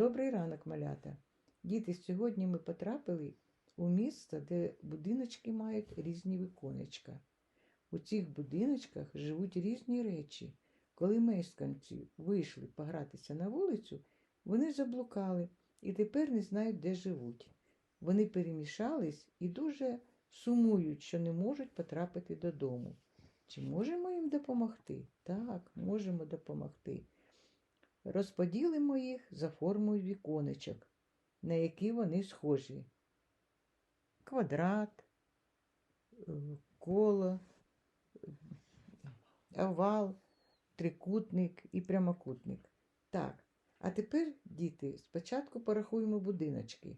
Добрий ранок, малята. Діти, сьогодні ми потрапили у місто, де будиночки мають різні віконечка. У цих будиночках живуть різні речі. Коли мешканці вийшли погратися на вулицю, вони заблукали і тепер не знають, де живуть. Вони перемішались і дуже сумують, що не можуть потрапити додому. Чи можемо їм допомогти? Так, можемо допомогти. Розподілимо їх за формою віконечок, на які вони схожі. Квадрат, е, коло, овал, трикутник і прямокутник. Так, а тепер, діти, спочатку порахуємо будиночки.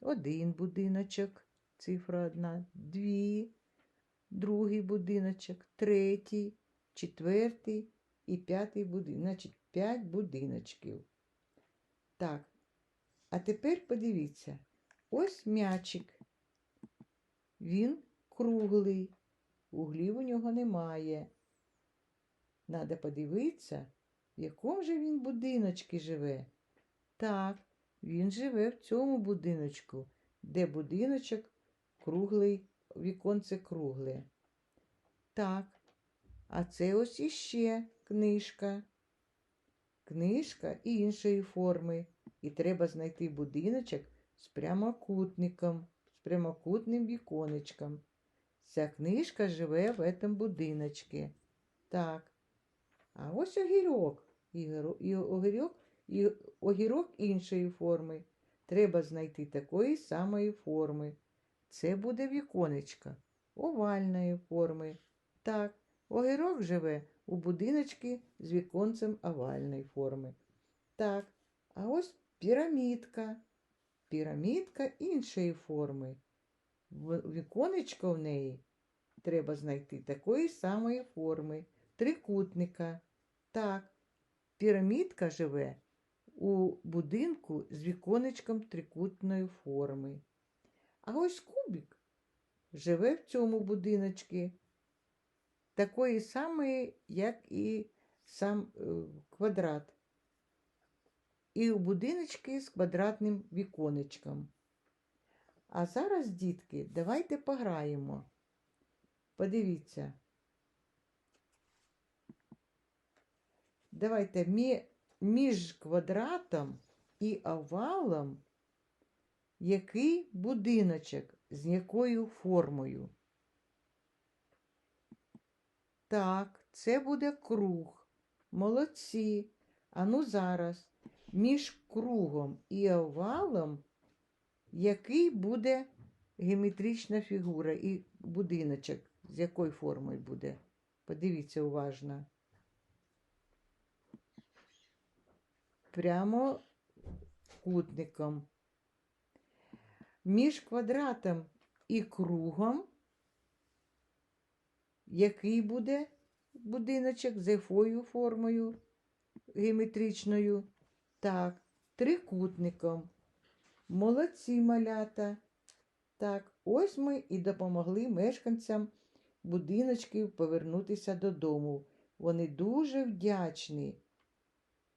Один будиночок, цифра одна, дві, другий будиночок, третій, четвертий і п'ятий будинок. П'ять будиночків. Так, а тепер подивіться, ось м'ячик. Він круглий, углів у нього немає. Надо подивитися, в якому же він будиночці живе. Так, він живе в цьому будиночку, де будиночок круглий, віконце кругле. Так, а це ось іще книжка. Книжка іншої форми. І треба знайти будиночок з прямокутником, з прямокутним віконечком. Ця книжка живе в цьому будиночці. Так. А ось огірок. І огірок, і огірок іншої форми. Треба знайти такої самої форми. Це буде віконечко овальної форми. Так, огірок живе у будиночці з віконцем овальної форми. Так, а ось пірамідка. Пірамідка іншої форми. Віконечко в неї треба знайти такої самої форми. Трикутника. Так, пірамідка живе у будинку з віконечком трикутної форми. А ось кубик живе в цьому будиночці такої самої, як і сам е, квадрат. І у будиночки з квадратним віконечком. А зараз, дітки, давайте пограємо. Подивіться. Давайте між квадратом і овалом який будиночок з якою формою? Так, це буде круг. Молодці. А ну зараз між кругом і овалом який буде геометрична фігура і будиночок, з якою формою буде? Подивіться уважно. Прямо кутником. Між квадратом і кругом який буде будиночок з якою формою геометричною? Так, трикутником. Молодці малята. Так, ось ми і допомогли мешканцям будиночків повернутися додому. Вони дуже вдячні.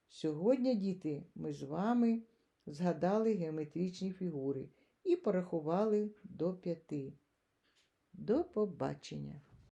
Сьогодні, діти, ми з вами згадали геометричні фігури і порахували до п'яти. До побачення!